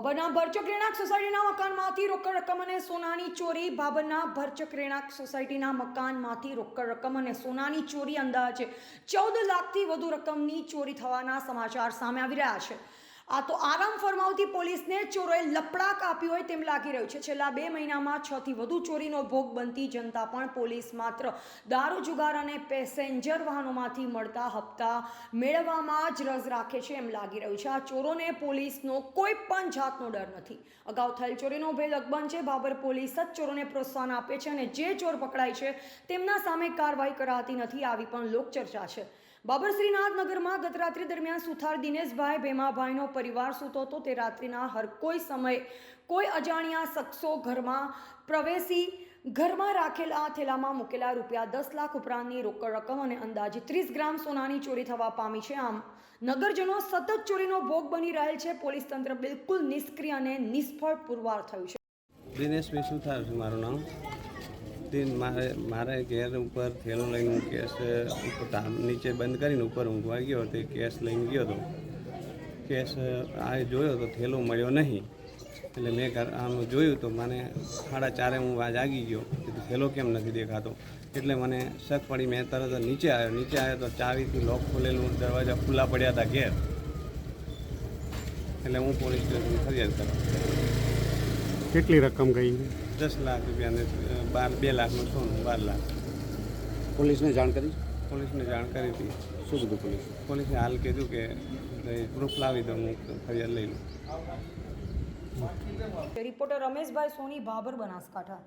બાબરના ભરચક રેણાક સોસાયટીના મકાનમાંથી રોકડ રકમ અને સોનાની ચોરી, બાબરના ભરચક રેણાક સોસાયટીના મકાનમાંથી રોકડ રકમ અને સોનાની ચોરી અંદાજે ચૌદ લાખથી વધુ રકમની ચોરી થવાના સમાચાર સામે આવી રહ્યા છે. આ તો આરામ ફરમાવતી પોલીસને ચોરોએ લપડાક આપ્યું હોય તેમ લાગી રહ્યું છે. છેલ્લા બે મહિનામાં છ થી વધુ ચોરીનો ભોગ બનતી જનતા પણ પોલીસ માત્ર દારૂ, જુગાર અને પેસેન્જર વાહનોમાંથી મળતા હપ્તા મેળવવામાં જ રસ રાખે છે એમ લાગી રહ્યું છે. આ ચોરોને પોલીસનો કોઈ પણ જાતનો ડર નથી. અગાઉ થયેલ ચોરીનો ભેદ અકબંધ છે. બાબર પોલીસ જ ચોરોને પ્રોત્સાહન આપે છે અને જે ચોર પકડાય છે તેમના સામે કાર્યવાહી કરાતી નથી આવી પણ લોકચર્ચા છે. બાબર શ્રીનાથ નગરમાં ગત રાત્રિ દરમિયાન સુથાર દિનેશભાઈ ભેમાભાઈનો પરિવાર સૂતો હતો, તે રાત્રિના હર કોઈ સમયે કોઈ અજાણ્યા શખ્સો ઘરમાં પ્રવેશી ઘરમાં રાખેલા થેલામાં મૂકેલા રૂપિયા દસ લાખ ઉપરાંતની રોકડ રકમ અને અંદાજે ત્રીસ ગ્રામ સોનાની ચોરી થવા પામી છે. આમ, નગરજનો સતત ચોરીનો ભોગ બની રહેલ છે. પોલીસ તંત્ર બિલકુલ નિષ્ક્રિય અને નિષ્ફળ પુરવાર થયું છે. દિનેશભાઈ થયું છે? મારું નામ? તે મારે મારે ઘેર ઉપર થેલો લઈને હું ઉપર નીચે બંધ કરીને ઉપર ઊંઘવા ગયો. તે કેસ લઈને ગયો હતો. કેસ આ જોયો તો થેલો મળ્યો નહીં. એટલે મેં ઘર આમ જોયું તો મને સાડા ચારે હું આ જાગી ગયો. થેલો કેમ નથી દેખાતો? એટલે મને શક પડી મેં તરત નીચે આવ્યો. નીચે આવ્યો તો ચાવીથી લોક ખોલેલું દરવાજા ખુલ્લા પડ્યા હતા ઘેર. એટલે હું પોલીસ સ્ટેશન ફરિયાદ કરવા કેટલી રકમ ગઈ? દસ લાખ રૂપિયાને બાર બે લાખનું સોનું બાર લાખ. પોલીસને જાણ કરી? પોલીસને જાણ કરી હતી. શું કીધું પોલીસ? પોલીસે હાલ કીધું કે પ્રૂફ લાવી દઉં હું ફરિયાદ લઈ લઉં. રિપોર્ટર રમેશભાઈ સોની ભાભર બનાસકાંઠા.